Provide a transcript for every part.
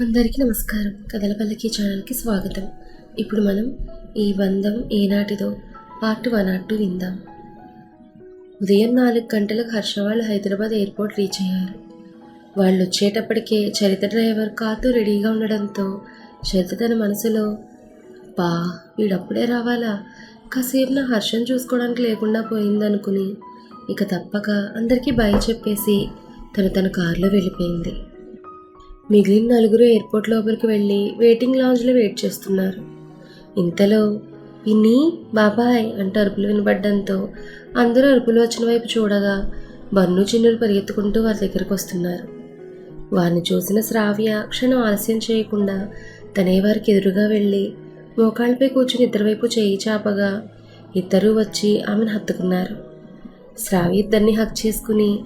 అందరికీ నమస్కారం. కథల పల్లకి ఛానల్కి స్వాగతం. ఇప్పుడు మనం ఈ బంధం ఏనాటిదో పార్ట్ వన్ టూ విందాం. ఉదయం నాలుగు గంటలకు హర్ష వాళ్ళు హైదరాబాద్ ఎయిర్పోర్ట్ రీచ్ అయ్యారు. వాళ్ళు వచ్చేటప్పటికే చరిత డ్రైవర్ కార్తో రెడీగా ఉండడంతో చరిత తన మనసులో బా వీడప్పుడే రావాలా? కాసేపు నా హర్షం చూసుకోవడానికి లేకుండా పోయిందనుకుని. ఇక తప్పక అందరికీ బాయ్ చెప్పేసి తను తన కారులో వెళ్ళిపోయింది. మిగిలిన నలుగురు ఎయిర్పోర్ట్ లోపలికి వెళ్ళి వెయిటింగ్ లాంజ్లో వెయిట్ చేస్తున్నారు. ఇంతలో పిన్ని బాబాయ్ అంటూ అరుపులు వినబడ్డంతో అందరూ అరుపులు వచ్చిన వైపు చూడగా బన్ను చిన్నులు పరిగెత్తుకుంటూ వారి దగ్గరకు వస్తున్నారు. వారిని చూసిన శ్రావ్య క్షణం ఆలస్యం చేయకుండా తనే వారికి ఎదురుగా వెళ్ళి మోకాళ్ళపై కూర్చుని ఇద్దరు వైపు చేయి చాపగా ఇద్దరూ వచ్చి ఆమెను హత్తుకున్నారు. శ్రావ్య ఇద్దరిని హక్ చేసుకుని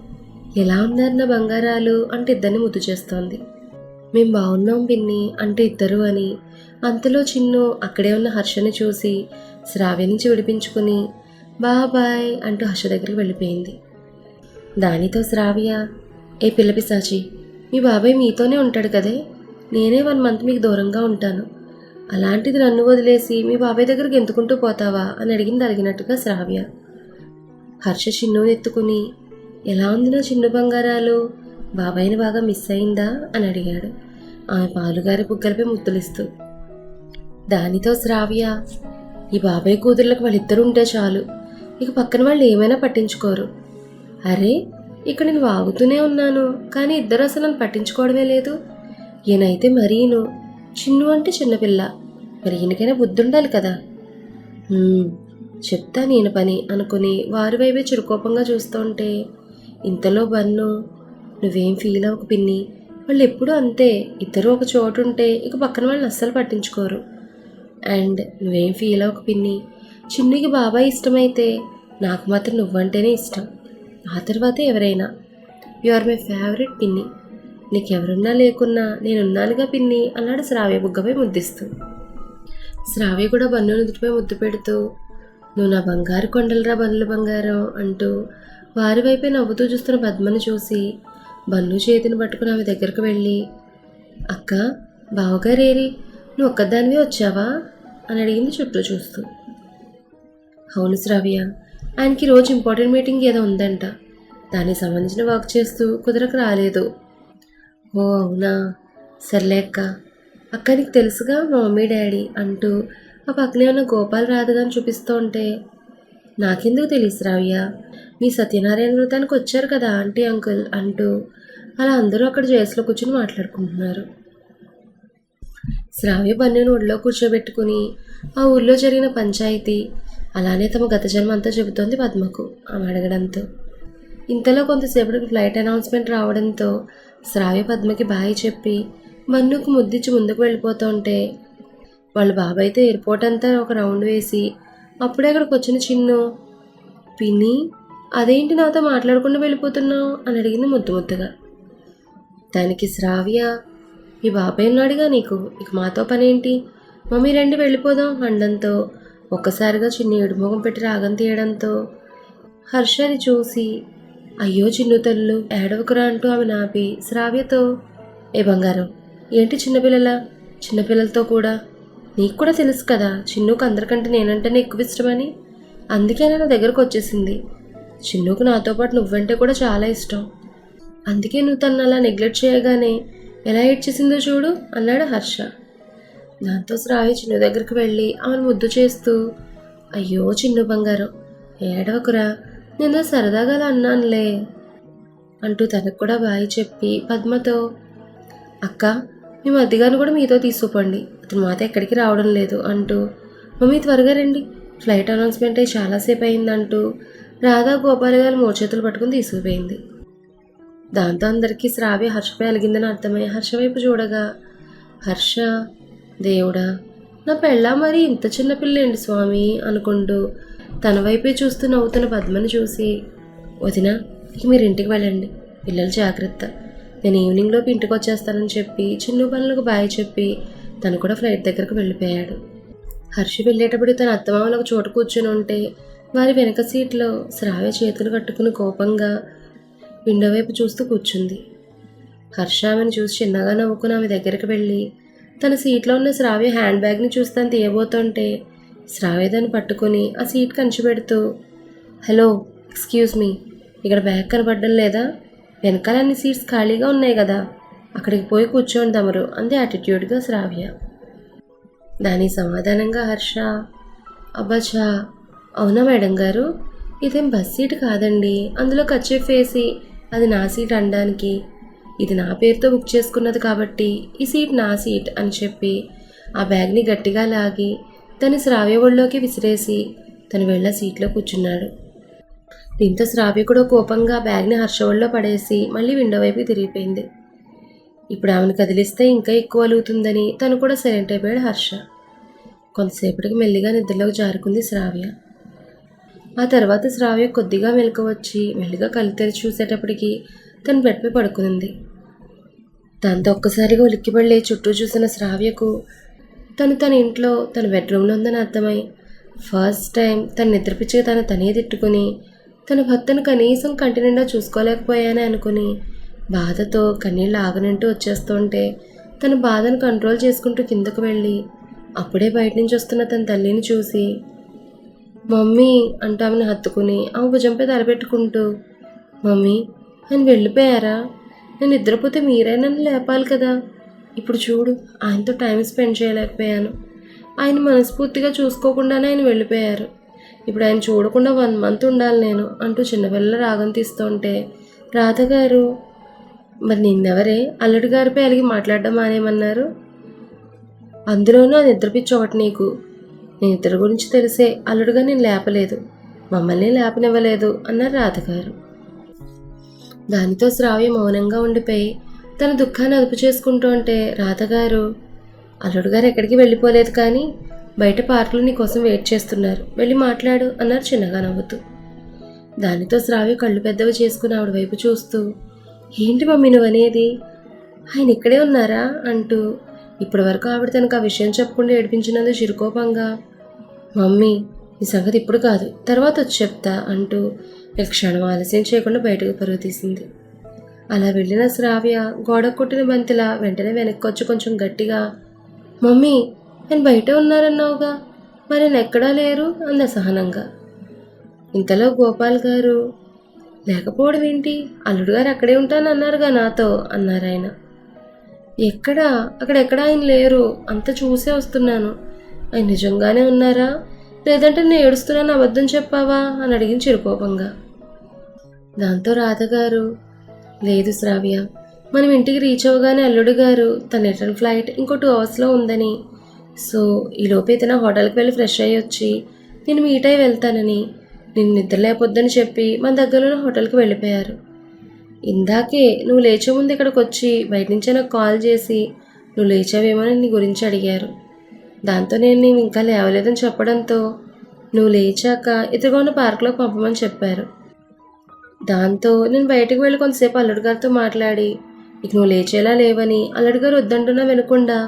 ఎలా ఉన్నారు నా బంగారాలు? అంటే ఇద్దరిని ముద్దు చేస్తోంది. మేం బాగున్నాం పిన్ని అంటే ఇద్దరు అని. అంతలో చిన్ను అక్కడే ఉన్న హర్షని చూసి శ్రావ్య నుంచి విడిపించుకుని బాబాయ్ అంటూ హర్ష దగ్గరికి వెళ్ళిపోయింది. దానితో శ్రావ్య ఏ పిల్లపిసాచి మీ బాబాయ్ మీతోనే ఉంటాడు కదే. నేనే వన్ మంత్ మీకు దూరంగా ఉంటాను. అలాంటిది నన్ను వదిలేసి మీ బాబాయ్ దగ్గరికి ఎందుకుంటూ పోతావా? అని అడిగింది అడిగినట్టుగా శ్రావ్య. హర్ష చిన్నుని ఎత్తుకుని ఎలా ఉంది నా చిన్ను బంగారాలు? బాబాయ్ని బాగా మిస్ అయిందా? అని అడిగాడు. ఆమె పాలుగారి బుగ్గలపై ముద్దులిస్తూ దానితో శ్రావ్య ఈ బాబాయ్ కూతుర్లకు వాళ్ళిద్దరూ ఉంటే చాలు. ఇక పక్కన వాళ్ళు ఏమైనా పట్టించుకోరు. అరే ఇక్కడ నేను వాగుతూనే ఉన్నాను కానీ ఇద్దరు అసలు నన్ను పట్టించుకోవడమే లేదు. ఈయనైతే మరీను చిన్ను అంటే చిన్నపిల్ల మరి ఈయనకైనా బుద్ధి ఉండాలి కదా. చెప్తాను చెప్తా నేను పని అనుకుని వారి వైపే చురుకోపంగా చూస్తుంటే ఇంతలో బన్ను నువ్వేం ఫీల్ అవ్వకు పిన్ని. వాళ్ళు ఎప్పుడూ అంతే. ఇద్దరు ఒక చోటు ఉంటే ఇక పక్కన వాళ్ళని అస్సలు పట్టించుకోరు. అండ్ నువ్వేం ఫీల్ అవ్వకు పిన్ని. చిన్నికి బాబాయ్ ఇష్టమైతే నాకు మాత్రం నువ్వంటేనే ఇష్టం. ఆ తర్వాతే ఎవరైనా. యు ఆర్ మై ఫేవరెట్ పిన్ని. నీకెవరున్నా లేకున్నా నేనున్నానుగా పిన్ని అన్నాడు శ్రావ్య బుగ్గపై ముద్దిస్తూ. శ్రావ్య కూడా బన్ను నుదుటిపై ముద్దు పెడుతూ నువ్వు నా బంగారు కొండలరా బన్నులు బంగారం అంటూ వారి వైపే నవ్వుతూ చూస్తున్న పద్మను చూసి బన్ను చేతిని పట్టుకుని ఆమె దగ్గరకు వెళ్ళి అక్క బావగారేరి నువ్వు ఒక్కదానివే వచ్చావా? అని అడిగింది చుట్టూ చూస్తూ. అవును శ్రావ్య ఆయనకి రోజు ఇంపార్టెంట్ మీటింగ్ ఏదో ఉందంట. దానికి సంబంధించిన వర్క్ చేస్తూ కుదరకు రాలేదు. ఓ అవునా? సర్లే అక్క. అక్క నీకు తెలుసుగా మా మమ్మీ డాడీ? అంటూ ఆ పక్కనే ఉన్న గోపాల్ రాధగాని చూపిస్తూ ఉంటే నాకెందుకు తెలుసు రావ్య మీ సత్యనారాయణ వ్రతానికి వచ్చారు కదా ఆంటీ అంకుల్ అంటూ అలా అందరూ అక్కడ జేసులో కూర్చుని మాట్లాడుకుంటున్నారు. శ్రావ్య బన్నెను ఒడిలో కూర్చోబెట్టుకుని ఆ ఊర్లో జరిగిన పంచాయతీ అలానే తమ గత జన్మ అంతా చెబుతోంది పద్మకు ఆమె అడగడంతో. ఇంతలో కొంతసేపటికి ఫ్లైట్ అనౌన్స్మెంట్ రావడంతో శ్రావ్య పద్మకి బాయ్ చెప్పి బన్నుకు ముద్దిచ్చి ముందుకు వెళ్ళిపోతుంటే వాళ్ళ బాబాయ్ అయితే ఎయిర్పోర్ట్ అంతా ఒక రౌండ్ వేసి అప్పుడే అక్కడికి వచ్చిన చిన్ను పిన్ని అదేంటి నాతో మాట్లాడకుండా వెళ్ళిపోతున్నావు అని అడిగింది ముద్దు ముద్దుగా. దానికి శ్రావ్య మీ బాబాయ్ ఉన్నాడుగా నీకు ఇక మాతో పనేంటి? మమ్మీ రండి వెళ్ళిపోదాం అనడంతో ఒక్కసారిగా చిన్ని ఏడుముఖం పెట్టి రాగం తీయడంతో హర్షని చూసి అయ్యో చిన్ను తల్లు ఏడవకురా అంటూ ఆమె నాపి శ్రావ్యతో ఏ బంగారం ఏంటి చిన్నపిల్లల? చిన్నపిల్లలతో కూడా? నీకు కూడా తెలుసు కదా చిన్నుకు అందరికంటే నేనంటేనే ఎక్కువ ఇష్టమని? అందుకే నా దగ్గరకు వచ్చేసింది. చిన్నుకు నాతో పాటు నువ్వంటే కూడా చాలా ఇష్టం. అందుకే నువ్వు తను అలా నెగ్లెక్ట్ చేయగానే ఎలా ఏడ్చేసిందో చూడు అన్నాడు హర్ష. దాంతో శ్రావి చిన్ను దగ్గరికి వెళ్ళి ఆమెను ముద్దు చేస్తూ అయ్యో చిన్ను బంగారం ఏడవకురా నేను సరదాగా అలా అన్నానులే అంటూ తనకు కూడా బాయ్ చెప్పి పద్మతో అక్క మీ మధ్యగాను కూడా మీతో తీసుకుపోండి అతను మాతో ఎక్కడికి రావడం లేదు అంటూ మమ్మీ త్వరగా రండి ఫ్లైట్ అనౌన్స్మెంట్ అయి చాలాసేపు అయిందంటూ రాధా గోపాల గారు మోచేతులు పట్టుకుని తీసుకుపోయింది. దాంతో అందరికీ శ్రావ్య హర్షపై అలిగిందని అర్థమై హర్ష వైపు చూడగా హర్ష దేవుడా నా పెళ్ళా మరి ఇంత చిన్న పిల్లండి స్వామి? అనుకుంటూ తన వైపే చూస్తూ నవ్వుతున్న పద్మని చూసి వదిన ఇక మీరు ఇంటికి వెళ్ళండి. పిల్లలు జాగ్రత్త. నేను ఈవినింగ్లోపు ఇంటికి వచ్చేస్తానని చెప్పి చిన్న పనులకు బాయ్ చెప్పి తను కూడా ఫ్లైట్ దగ్గరకు వెళ్ళిపోయాడు. హర్ష వెళ్ళేటప్పుడు తన అత్తమామలకు చోటు కూర్చొని కూర్చుని ఉంటే వారి వెనక సీట్లో శ్రావ్య చేతులు కట్టుకుని కోపంగా విండో వైపు చూస్తూ కూర్చుంది. హర్ష ఆమెను చూసి చిన్నగా నవ్వుకుని ఆమె దగ్గరికి వెళ్ళి తన సీట్లో ఉన్న శ్రావ్య హ్యాండ్ బ్యాగ్ని చూసి తను తీయబోతుంటే శ్రావ్య దాన్ని పట్టుకుని ఆ సీట్ కంచిపెడుతూ హలో ఎక్స్క్యూజ్ మీ ఇక్కడ బ్యాగ్ కనపడడం లేదా? వెనకాల అన్ని సీట్స్ ఖాళీగా ఉన్నాయి కదా అక్కడికి పోయి కూర్చోండి తమరు అంది యాటిట్యూడ్గా శ్రావ్య. దాని సమాధానంగా హర్ష అబ్బచ్చా అవునా మేడం గారు? ఇదేం బస్ సీట్ కాదండి. అందులో కచ్చేఫ్ వేసి అది నా సీట్ అనడానికి. ఇది నా పేరుతో బుక్ చేసుకున్నది కాబట్టి ఈ సీట్ నా సీట్ అని చెప్పి ఆ బ్యాగ్ని గట్టిగా లాగి తను శ్రావ్య ఒళ్ళోకి విసిరేసి తను వెళ్ళ సీట్లో కూర్చున్నాడు. దీంతో శ్రావ్య కూడా కోపంగా బ్యాగ్ని హర్ష పడేసి మళ్ళీ విండో వైపు తిరిగిపోయింది. ఇప్పుడు ఆమెను కదిలిస్తే ఇంకా ఎక్కువ అలుగుతుందని తను కూడా సైలెంట్ అయిపోయాడు హర్ష. కొంతసేపటికి మెల్లిగా నిద్రలోకి జారుకుంది శ్రావ్య. ఆ తర్వాత శ్రావ్య కొద్దిగా మెలకు వచ్చి మెల్లిగా కళ్ళు తెరిచి చూసేటప్పటికి తను బెడ్పై పడుకునింది. దాంతో ఒక్కసారిగా ఉలిక్కిపడి చుట్టూ చూసిన శ్రావ్యకు తను తన ఇంట్లో తన బెడ్రూమ్లో ఉందని అర్థమై ఫస్ట్ టైం తన నిద్రపిచ్చి తను తనే తిట్టుకుని తన భర్తను కనీసం కంటి నిండా చూసుకోలేకపోయానే అనుకుని బాధతో కన్నీళ్ళు ఆగనంటూ వచ్చేస్తుంటే తన బాధను కంట్రోల్ చేసుకుంటూ కిందకు వెళ్ళి అప్పుడే బయట నుంచి వస్తున్న తన తల్లిని చూసి మమ్మీ అంటూ ఆమెను హత్తుకుని ఆమె భుజంపై తలపెట్టుకుంటూ మమ్మీ ఆయన వెళ్ళిపోయారా? నేను నిద్రపోతే మీరే నన్ను లేపాలి కదా. ఇప్పుడు చూడు ఆయనతో టైం స్పెండ్ చేయలేకపోయాను. ఆయన మనస్ఫూర్తిగా చూసుకోకుండానే ఆయన వెళ్ళిపోయారు. ఇప్పుడు ఆయన చూడకుండా వన్ మంత్ ఉండాలి నేను అంటూ చిన్నపిల్లలు రాగం తీస్తుంటే రాధ గారు మరి నిన్నెవరే? అల్లుడి గారిపై అలిగి మాట్లాడడం మానేమన్నారు అందులోనూ ఆ నిద్రపిచ్చి ఒకటి నీకు. నేను గురించి తెలిసే అల్లుడుగా నేను లేపలేదు. మమ్మల్ని లేపనివ్వలేదు అన్నారు రాధగారు దానితో శ్రావ్య మౌనంగా ఉండిపోయి తన దుఃఖాన్ని అదుపు చేసుకుంటూ ఉంటే రాధగారు అల్లుడు గారు ఎక్కడికి వెళ్ళిపోలేదు కానీ బయట పార్కులు నీ కోసం వెయిట్ చేస్తున్నారు. వెళ్ళి మాట్లాడు అన్నారు చిన్నగా నవ్వుతూ. దానితో శ్రావ్య కళ్ళు పెద్దవి చేసుకుని ఆవిడ వైపు చూస్తూ ఏంటి మమ్మీ నువ్వు అనేది ఆయన ఇక్కడే ఉన్నారా? అంటూ ఇప్పటి వరకు ఆవిడ తనకు ఆ విషయం చెప్పకుండా ఏడిపించినందు చిరుకోపంగా మమ్మీ ఈ సంగతి ఇప్పుడు కాదు తర్వాత వచ్చి చెప్తా అంటూ క్షణం ఆలస్యం చేయకుండా బయటకు పరుగు తీసింది. అలా వెళ్ళిన శ్రావ్య గోడ కొట్టిన బంతిలా వెంటనే వెనక్కి వచ్చి కొంచెం గట్టిగా మమ్మీ నేను బయట ఉన్నారన్నావుగా మరి నేను ఎక్కడా లేరు? అంది అసహనంగా ఇంతలో గోపాల్ గారు లేకపోవడం ఏంటి? అల్లుడు గారు అక్కడే ఉంటానన్నారుగా నాతో అన్నారు ఆయన. ఎక్కడ? అక్కడ ఎక్కడ ఆయన లేరు? అంత చూసే వస్తున్నాను. ఆయన నిజంగానే ఉన్నారా? లేదంటే నేను ఏడుస్తున్నాను అబద్ధం చెప్పావా? అని అడిగిన చిరుకోపంగా. దాంతో రాధగారు లేదు శ్రావ్య మనం ఇంటికి రీచ్ అవ్వగానే అల్లుడు గారు తన రిటర్న్ ఫ్లైట్ ఇంకో టూ అవర్స్లో ఉందని. సో ఈలోపు ఇతను హోటల్కి వెళ్ళి ఫ్రెష్ అయ్యి వచ్చి నేను మీట్ అయి వెళ్తానని. నేను నిద్ర లేపొద్దని చెప్పి మన దగ్గరలో హోటల్కి వెళ్ళిపోయారు. ఇందాకే నువ్వు లేచే ముందు ఇక్కడికి వచ్చి బయట నుంచే నాకు కాల్ చేసి నువ్వు లేచావేమోని నీ గురించి అడిగారు. దాంతో నేను నీవు ఇంకా లేవలేదని చెప్పడంతో నువ్వు లేచాక ఇతరుగా ఉన్న పార్కులో పంపమని చెప్పారు. దాంతో నేను బయటకు వెళ్ళి కొంతసేపు అల్లుడు గారితో మాట్లాడి ఇక నువ్వు లేచేలా లేవని అల్లుడు గారు వద్దంటున్నా వినకుండా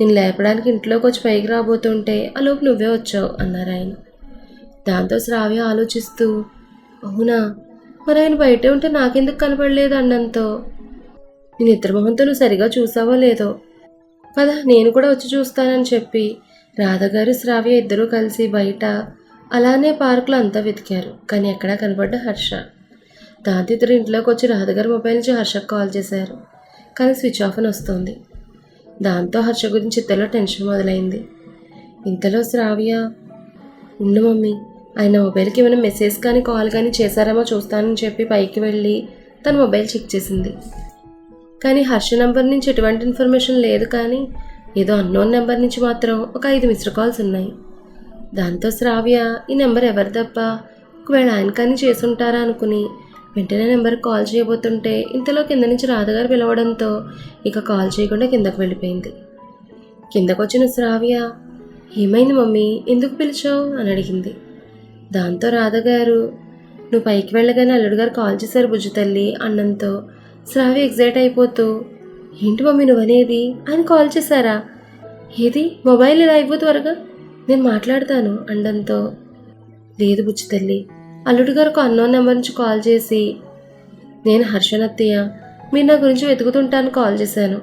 నేను లేపడానికి ఇంట్లోకి వచ్చి పైకి రాబోతుంటే ఆ లోపు నువ్వే వచ్చావు అన్నారు ఆయన. దాంతో శ్రావ్య ఆలోచిస్తూ అవునా? మరి ఆయన బయటే ఉంటే నాకెందుకు కనపడలేదు అన్నంతో? నేను ఇద్దరు నువ్వు సరిగా చూసావో లేదో? పద నేను కూడా వచ్చి చూస్తానని చెప్పి రాధగారు శ్రావ్య ఇద్దరూ కలిసి బయట అలానే పార్కులో అంతా వెతికారు. కానీ ఎక్కడా కనపడ్డ హర్ష. దాంతో ఇద్దరు ఇంట్లోకి వచ్చి రాధగారి మొబైల్ నుంచి హర్షకు కాల్ చేశారు. కానీ స్విచ్ ఆఫ్ అని వస్తుంది. దాంతో హర్ష గురించి ఇద్దరిలో టెన్షన్ మొదలైంది. ఇంతలో శ్రావ్య ఉండు మమ్మీ ఆయన మొబైల్కి ఏమైనా మెసేజ్ కానీ కాల్ కానీ చేశారేమో చూస్తానని చెప్పి పైకి వెళ్ళి తన మొబైల్ చెక్ చేసింది. కానీ హర్ష నెంబర్ నుంచి ఎటువంటి ఇన్ఫర్మేషన్ లేదు కానీ ఏదో అన్నోన్ నెంబర్ నుంచి మాత్రం ఒక ఐదు మిస్డ్ కాల్స్ ఉన్నాయి. దాంతో శ్రావ్య ఈ నెంబర్ ఎవరిదప్ప ఒకవేళ ఆయన కానీ చేసుంటారా? అనుకుని వెంటనే నెంబర్ కాల్ చేయబోతుంటే ఇంతలో కింద నుంచి రాధగారు పిలవడంతో ఇక కాల్ చేయకుండా కిందకు వెళ్ళిపోయింది. కిందకు వచ్చిన శ్రావ్య ఏమైంది మమ్మీ? ఎందుకు పిలిచావు? అని అడిగింది. దాంతో రాధగారు నువ్వు పైకి వెళ్ళగానే అల్లుడు గారు కాల్ చేశారు బుజ్జు తల్లి అన్నంతో. శ్రావి ఎగ్జైట్ అయిపోతూ ఏంటి మమ్మీ నువ్వనేది? ఆయన కాల్ చేశారా. ఏది? మొబైల్ ఇలా ఇవ్వు త్వరగా నేను మాట్లాడతాను అండంతో. లేదు బుజ్జి తల్లి అల్లుడు గారికి అన్నోన్ నెంబర్ నుంచి కాల్ చేసి నేను హర్షనత్తయ్య మీరు నా గురించి వెతుకుతుంటాను కాల్ చేశాను.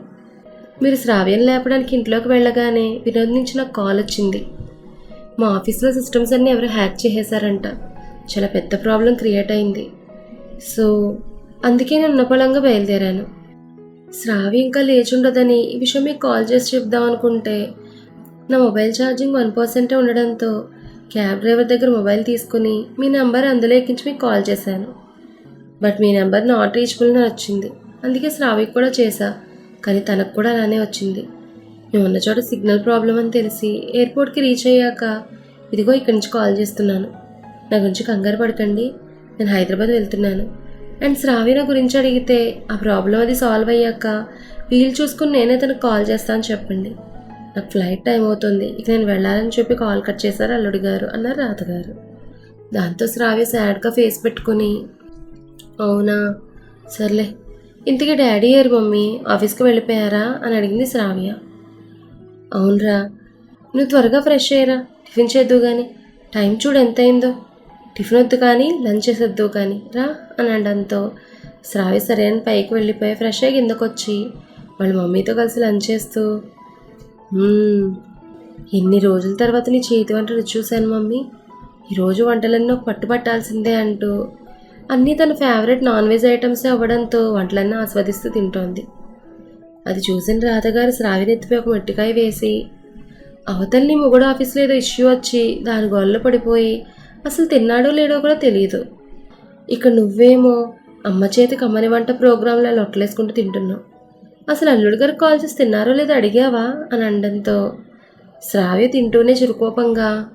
మీరు శ్రావ్యం లేపడానికి ఇంట్లోకి వెళ్ళగానే వినోద్ నుంచి నాకు కాల్ వచ్చింది. మా ఆఫీస్లో సిస్టమ్స్ అన్నీ ఎవరు హ్యాక్ చేసేసారంట చాలా పెద్ద ప్రాబ్లం క్రియేట్ అయింది. సో అందుకే నేను ఉన్నపళంగా బయలుదేరాను. శ్రావి ఇంకా లేచి ఉండదని ఈ విషయం మీకు కాల్ చేసి చెప్దాం అనుకుంటే నా మొబైల్ ఛార్జింగ్ వన్ పర్సెంటే ఉండడంతో క్యాబ్ డ్రైవర్ దగ్గర మొబైల్ తీసుకుని మీ నెంబర్ అందులో ఎక్కించి మీకు కాల్ చేశాను. బట్ మీ నెంబర్ నాట్ రీచబుల్ అని వచ్చింది. అందుకే శ్రావికి కూడా చేశా. కానీ తనకు కూడా అలానే వచ్చింది. మేము ఉన్న చోట సిగ్నల్ ప్రాబ్లం అని తెలిసి ఎయిర్పోర్ట్కి రీచ్ అయ్యాక ఇదిగో ఇక్కడి నుంచి కాల్ చేస్తున్నాను. నా గురించి కంగారు పడకండి. నేను హైదరాబాద్ వెళ్తున్నాను. అండ్ శ్రావి నా గురించి అడిగితే ఆ ప్రాబ్లం అది సాల్వ్ అయ్యాక వీలు చూసుకుని నేనే తనకు కాల్ చేస్తాను చెప్పండి. నాకు ఫ్లైట్ టైం అవుతుంది. ఇక నేను వెళ్ళాలని చెప్పి కాల్ కట్ చేశారు అల్లుడి గారు అన్నారు రాతగారు దాంతో శ్రావ్య సాడ్గా ఫేస్ పెట్టుకుని అవునా? సర్లే. ఇంతకీ డాడీ అయ్యారు మమ్మీ? ఆఫీస్కి వెళ్ళిపోయారా? అని అడిగింది శ్రావ్య. అవునరా. నువ్వు త్వరగా ఫ్రెష్ అయ్యరా. టిఫిన్ చేద్దు కానీ టైం చూడు ఎంత అయిందో టిఫిన్ వద్దు కానీ లంచ్ చేసేద్దు కానీ. రా అని అనడంతో శ్రావి సరే అని పైకి వెళ్ళిపోయి ఫ్రెష్ అయ్యి కిందకు వచ్చి వాళ్ళ మమ్మీతో కలిసి లంచ్ చేస్తూ ఎన్ని రోజుల తర్వాత నీ చేతి వంట రుచి చూశాను మమ్మీ. ఈరోజు వంటలన్నీ ఒక పట్టుపట్టాల్సిందే అంటూ అన్నీ తన ఫేవరెట్ నాన్ వెజ్ ఐటమ్స్ అవ్వడంతో వంటలన్నీ ఆస్వాదిస్తూ తింటోంది. అది చూసిన రాధగారు శ్రావినెత్తిపై ఒక మట్టికాయ వేసి అవతల్ని మొగుడు ఆఫీస్లో ఏదో ఇష్యూ వచ్చి దాని గోల్లో పడిపోయి అసలు తిన్నాడో లేడో కూడా తెలియదు ఇక నువ్వేమో అమ్మ చేతి కమ్మని వంట ప్రోగ్రాంలో లొట్టలేసుకుంటూ తింటున్నావు. అసలు అల్లుడు గారికి కాల్ చేసి తిన్నారో లేదో అడిగావా? అని అనడంతో శ్రావ్య తింటూనే చురుకోపంగా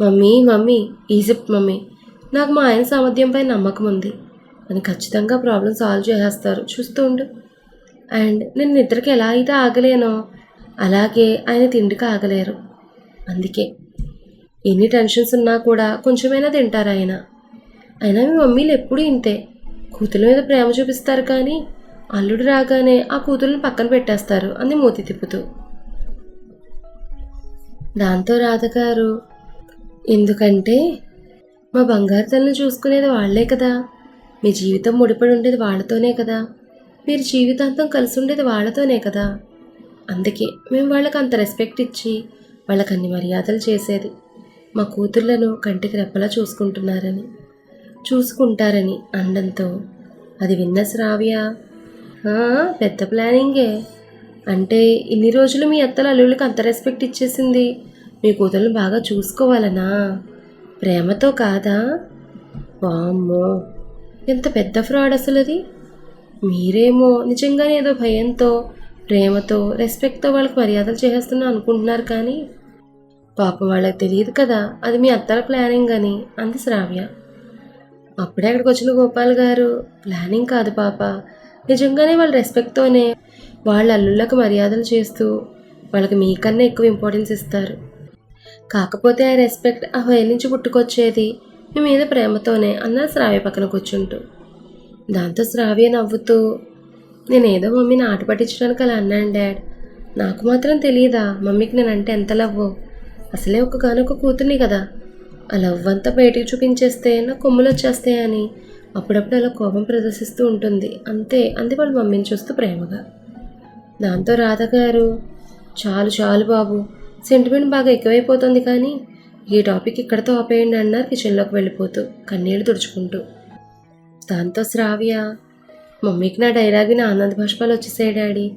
మమ్మీ మమ్మీ ఈజిప్ట్ మమ్మీ నాకు మా ఆయన సామర్థ్యంపై నమ్మకం ఉంది. అని ఖచ్చితంగా ప్రాబ్లం సాల్వ్ చేసేస్తారు. చూస్తూ ఉండు. అండ్ నేను నిద్రకి ఎలా అయితే ఆగలేనో అలాగే ఆయన తిండికి ఆగలేరు. అందుకే ఎన్ని టెన్షన్స్ ఉన్నా కూడా కొంచెమైనా తింటారు ఆయన. అయినా మీ మమ్మీలు ఎప్పుడూ ఇంతే. కూతుల మీద ప్రేమ చూపిస్తారు కానీ అల్లుడు రాగానే ఆ కూతుర్ని పక్కన పెట్టేస్తారు అంది మూతి తిప్పుతూ. దాంతో రాధగారు ఎందుకంటే మా బంగారు తల్లిని చూసుకునేది వాళ్ళే కదా. మీ జీవితం ముడిపడి ఉండేది వాళ్ళతోనే కదా. మీరు జీవితాంతం కలిసి ఉండేది వాళ్ళతోనే కదా. అందుకే మేము వాళ్ళకి అంత రెస్పెక్ట్ ఇచ్చి వాళ్ళకి అన్ని మర్యాదలు చేసేది. మా కూతుర్లను కంటికి రెప్పలా చూసుకుంటున్నారని. చూసుకుంటారని అండంతో అది విన్న శ్రావ్య పెద్ద ప్లానింగే. అంటే ఇన్ని రోజులు మీ అత్తల అల్లుళ్ళకి అంత రెస్పెక్ట్ ఇచ్చేసింది. మీ కూతుర్ని బాగా చూసుకోవాలనా? ప్రేమతో కాదా? వామ్మో! ఎంత పెద్ద ఫ్రాడ్ అసలు అది మీరేమో నిజంగానే ఏదో భయంతో ప్రేమతో రెస్పెక్ట్తో వాళ్ళకి మర్యాదలు చేసేస్తున్నా అనుకుంటున్నారు కానీ పాపం వాళ్ళకి తెలియదు కదా అది మీ అత్తల ప్లానింగ్ అని అంది శ్రావ్య. అప్పుడే అక్కడికి వచ్చిన గోపాల్ గారు ప్లానింగ్ కాదు పాప. నిజంగానే వాళ్ళ రెస్పెక్ట్తోనే వాళ్ళ అల్లుళ్ళకు మర్యాదలు చేస్తూ వాళ్ళకి మీకన్నా ఎక్కువ ఇంపార్టెన్స్ ఇస్తారు. కాకపోతే ఆ రెస్పెక్ట్ ఆ భయం నుంచి పుట్టుకొచ్చేది మీ మీద ప్రేమతోనే అన్నారు శ్రావ్య పక్కన కూర్చుంటూ. దాంతో శ్రావ్య నవ్వుతూ నేనేదో మమ్మీని ఆట పట్టించడానికి అలా అన్నాను డాడ్. నాకు మాత్రం తెలియదా మమ్మీకి నేనంటే ఎంత లవ్వో? అసలే ఒక కానొక కూతుర్ని కదా. ఆ లవ్ అంతా బయటికి చూపించేస్తే నా కొమ్ములు వచ్చేస్తాయని అప్పుడప్పుడు అలా కోపం ప్రదర్శిస్తూ ఉంటుంది. అంతే అంది వాళ్ళ మమ్మీని చూస్తూ ప్రేమగా. దాంతో రాధ గారు చాలు చాలు బాబు. సెంటిమెంట్ బాగా ఎక్కువైపోతుంది కానీ ఈ టాపిక్ ఇక్కడతో ఆపేయండి అన్నారు కిచెన్లోకి వెళ్ళిపోతూ కన్నీళ్ళు తుడుచుకుంటూ. దాంతో శ్రావ్య మమ్మీకి నా డైలాగిన ఆనంద భాష్పాలు వచ్చేసాయి డాడీ.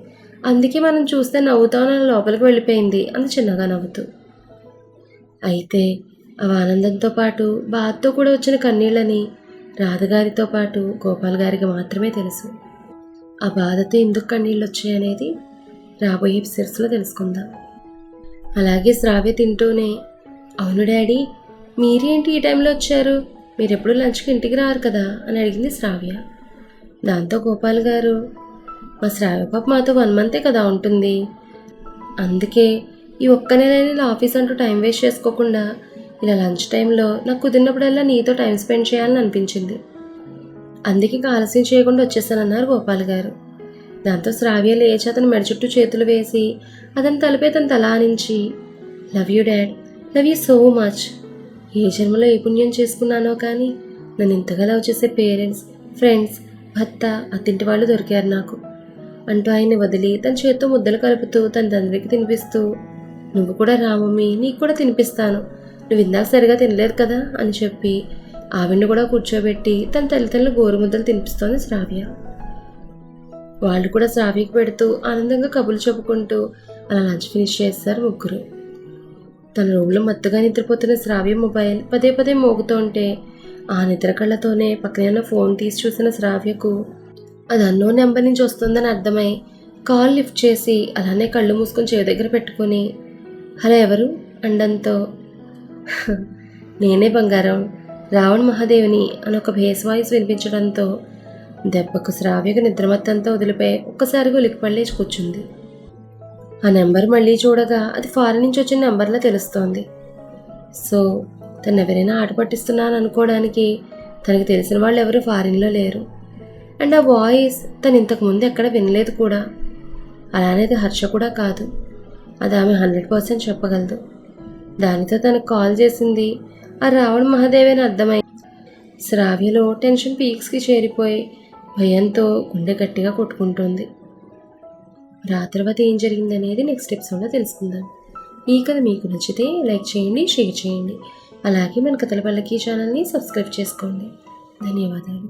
అందుకే మనం చూస్తే నవ్వుతానని లోపలికి వెళ్ళిపోయింది అని చిన్నగా నవ్వుతూ. అయితే ఆ ఆనందంతో పాటు బాధతో కూడా వచ్చిన కన్నీళ్ళని రాధగారితో పాటు గోపాల్ గారికి మాత్రమే తెలుసు. ఆ బాధతో ఎందుకు కన్నీళ్ళు వచ్చాయనేది రాబోయే ఎపిసోడ్స్లో తెలుసుకుందాం. అలాగే శ్రావ్య తింటూనే అవును డాడీ మీరేంటి ఈ టైంలో వచ్చారు? మీరెప్పుడు లంచ్కి ఇంటికి రారు కదా? అని అడిగింది శ్రావ్య. దాంతో గోపాల్ గారు మా శ్రావ్య పాప మాతో వన్ మంతే కదా ఉంటుంది. అందుకే ఈ ఒక్క నెలని ఇలా ఆఫీస్ అంటూ టైం వేస్ట్ చేసుకోకుండా ఇలా లంచ్ టైంలో నాకు కుదిరినప్పుడల్లా నీతో టైం స్పెండ్ చేయాలని అనిపించింది. అందుకే ఇంకా ఆలస్యం చేయకుండా వచ్చేసానన్నారు గోపాల్ గారు. దాంతో శ్రావ్య లేచి అతను మెడ చుట్టూ చేతులు వేసి అతని తలపై తన తలానించి love you dad. Love you so much. ఏ జన్మలో ఏ పుణ్యం చేసుకున్నానో కానీ నన్ను ఇంతగా లవ్ చేసే పేరెంట్స్ ఫ్రెండ్స్ భర్త అత్తింటి వాళ్ళు దొరికారు నాకు. అంటూ ఆయన్ని వదిలి తన చేత్తో ముద్దలు కలుపుతూ తన తండ్రికి తినిపిస్తూ నువ్వు కూడా రా మమ్మీ నీకు కూడా తినిపిస్తాను. నువ్వు ఇందాక సరిగా తినలేదు కదా? అని చెప్పి ఆవిడ్ని కూడా కూర్చోబెట్టి తన తల్లిదండ్రులు గోరు ముద్దలు తినిపిస్తోంది శ్రావ్య. వాళ్ళు కూడా శ్రావ్యకి పెడుతూ ఆనందంగా కబుర్లు చెప్పుకుంటూ అలా లంచ్ ఫినిష్ చేస్తారు ముగ్గురు. తన రూమ్లో మత్తుగా నిద్రపోతున్న శ్రావ్య మొబైల్ పదే పదే మోగుతుంటే ఆ నిద్ర కళ్ళతోనే పక్కనే ఉన్న ఫోన్ తీసి చూసిన శ్రావ్యకు అది అన్నో నెంబర్ నుంచి వస్తుందని అర్థమై కాల్ లిఫ్ట్ చేసి అలానే కళ్ళు మూసుకొని చేయి దగ్గర పెట్టుకొని హలో ఎవరు? అండంతో నేనే బంగారం రావణ్ మహాదేవిని అని ఒక భేస్ వాయిస్ వినిపించడంతో దెబ్బకు శ్రావ్యకు నిద్రమత్తంతా వదిలిపోయి ఒక్కసారిగా పళ్ళేసి కూర్చుంది. ఆ నెంబర్ మళ్ళీ చూడగా అది ఫారెన్ నుంచి వచ్చిన నెంబర్లా తెలుస్తోంది. సో తను ఎవరైనా ఆట పట్టిస్తున్నాను అనుకోవడానికి తనకి తెలిసిన వాళ్ళు ఎవరు ఫారిన్లో లేరు. అండ్ ఆ వాయిస్ తను ఇంతకు ముందు ఎక్కడ వినలేదు కూడా. అలానే అది హర్ష కూడా కాదు. అది ఆమె హండ్రెడ్ పర్సెంట్ చెప్పగలదు. దానితో తనకు కాల్ చేసింది ఆ రావణ మహాదేవి అని అర్థమై శ్రావ్యలో టెన్షన్ పీక్స్కి చేరిపోయి భయంతో గుండె గట్టిగా కొట్టుకుంటుంది. రాత్రివత ఏం జరిగిందనేది నెక్స్ట్ ఎపిసోడ్లో తెలుసుకుందాం. ఈ కథ మీకు నచ్చితే లైక్ చేయండి షేర్ చేయండి. అలాగే మన కథల పల్లకి ఛానల్ని సబ్స్క్రైబ్ చేసుకోండి. ధన్యవాదాలు.